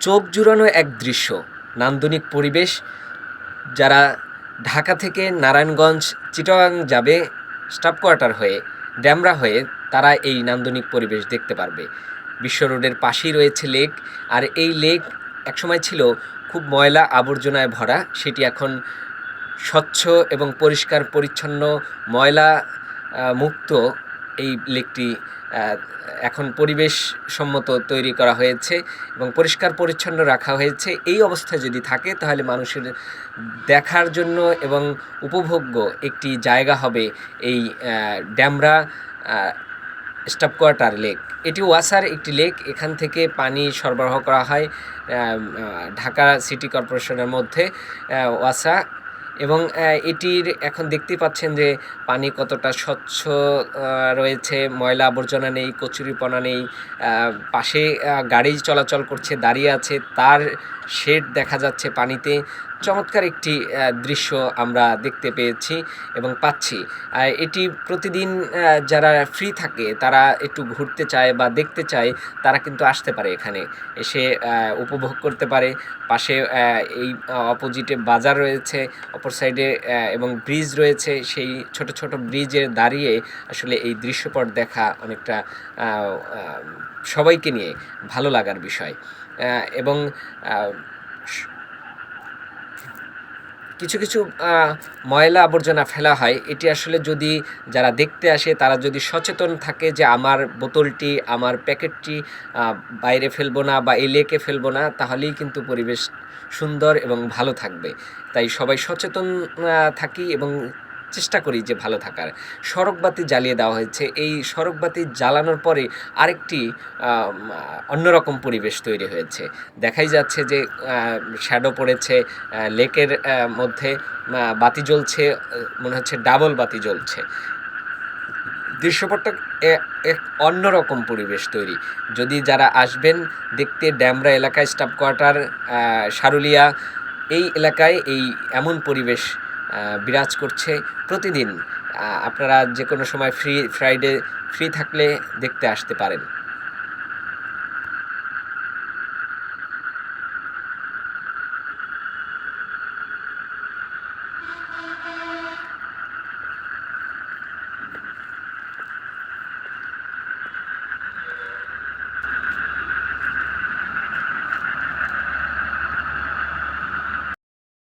চোখ জুড়ানো এক দৃশ্য, নান্দনিক পরিবেশ, যারা ঢাকা থেকে নারায়ণগঞ্জ, চিটাগাং যাবে স্টাফ কোয়ার্টার হয়ে, ড্যামরা হয়ে, তারা এই নান্দনিক পরিবেশ দেখতে পারবে। বিশ্ব রোডের পাশেই রয়েছে লেক, আর এই লেক একসময় ছিল খুব ময়লা আবর্জনায় ভরা, সেটি এখন স্বচ্ছ এবং পরিষ্কার, পরিচ্ছন্ন, ময়লা মুক্ত এই লেকটি এখন পরিবেশ সম্মত তৈরি করা হয়েছে এবং পরিষ্কার পরিচ্ছন্ন রাখা হয়েছে। এই অবস্থায় যদি থাকে, তাহলে মানুষের দেখার জন্য এবং উপভোগ্য একটি জায়গা হবে এই ড্যামরা স্টাফ কোয়ার্টার লেক। এটি ওয়াসার একটি লেক। এখান থেকে পানি সরবরাহ করা হয় ঢাকা সিটি কর্পোরেশনের মধ্যে ওয়াসা। এবং এটির এখন দেখতে পাচ্ছেন যে পানি কতটা স্বচ্ছ রয়েছে, ময়লা আবর্জনা নেই, কচুরিপনা নেই পাশে গাড়ি চলাচল করছে, দাঁড়িয়ে আছে, তার শেড দেখা যাচ্ছে পানিতে। চমৎকার একটি দৃশ্য আমরা দেখতে পেয়েছি এবং পাচ্ছি। এটি প্রতিদিন যারা ফ্রি থাকে, তারা একটু ঘুরতে চায় বা দেখতে চায়, তারা কিন্তু আসতে পারে এখানে। এসে উপভোগ করতে পারে। পাশে এই অপোজিটে বাজার রয়েছে অপর সাইডে এবং ব্রিজ রয়েছে। সেই ছোট ছোট ব্রিজে দাঁড়িয়ে আসলে এই দৃশ্যপট দেখা অনেকটা সবাইকে নিয়ে ভালো লাগার বিষয়। এবং কিছু কিছু ময়লা আবর্জনা ফেলা হয়। এটি আসলে যদি যারা দেখতে আসে, তারা যদি সচেতন থাকে যে আমার বোতলটি, আমার প্যাকেটটি বাইরে ফেলব না বা এই লেকে ফেলব না, তাহলেই কিন্তু পরিবেশ সুন্দর এবং ভালো থাকবে। তাই সবাই সচেতন থাকি এবং চেষ্টা করি যে ভালো থাকার। সড়কবাতি জ্বালিয়ে দেওয়া হয়েছে। এই সড়কবাতি জ্বালানোর পরে আরেকটি অন্যরকম পরিবেশ তৈরি হয়েছে। দেখাই যাচ্ছে যে শ্যাডো পড়েছে লেকের মধ্যে বাতি জ্বলছে মনে হচ্ছে ডাবল বাতি জ্বলছে। দৃশ্যপটটা এক অন্যরকম পরিবেশ তৈরি। যদি যারা আসবেন, দেখতে ড্যামরা এলাকায় স্টাফ কোয়ার্টার সারুলিয়া, এই এলাকায় এই এমন পরিবেশ বিরাজ করছে প্রতিদিন। আপনারা যে কোনো সময় ফ্রি ফ্রাইডে ফ্রি থাকলে দেখতে আসতে পারেন।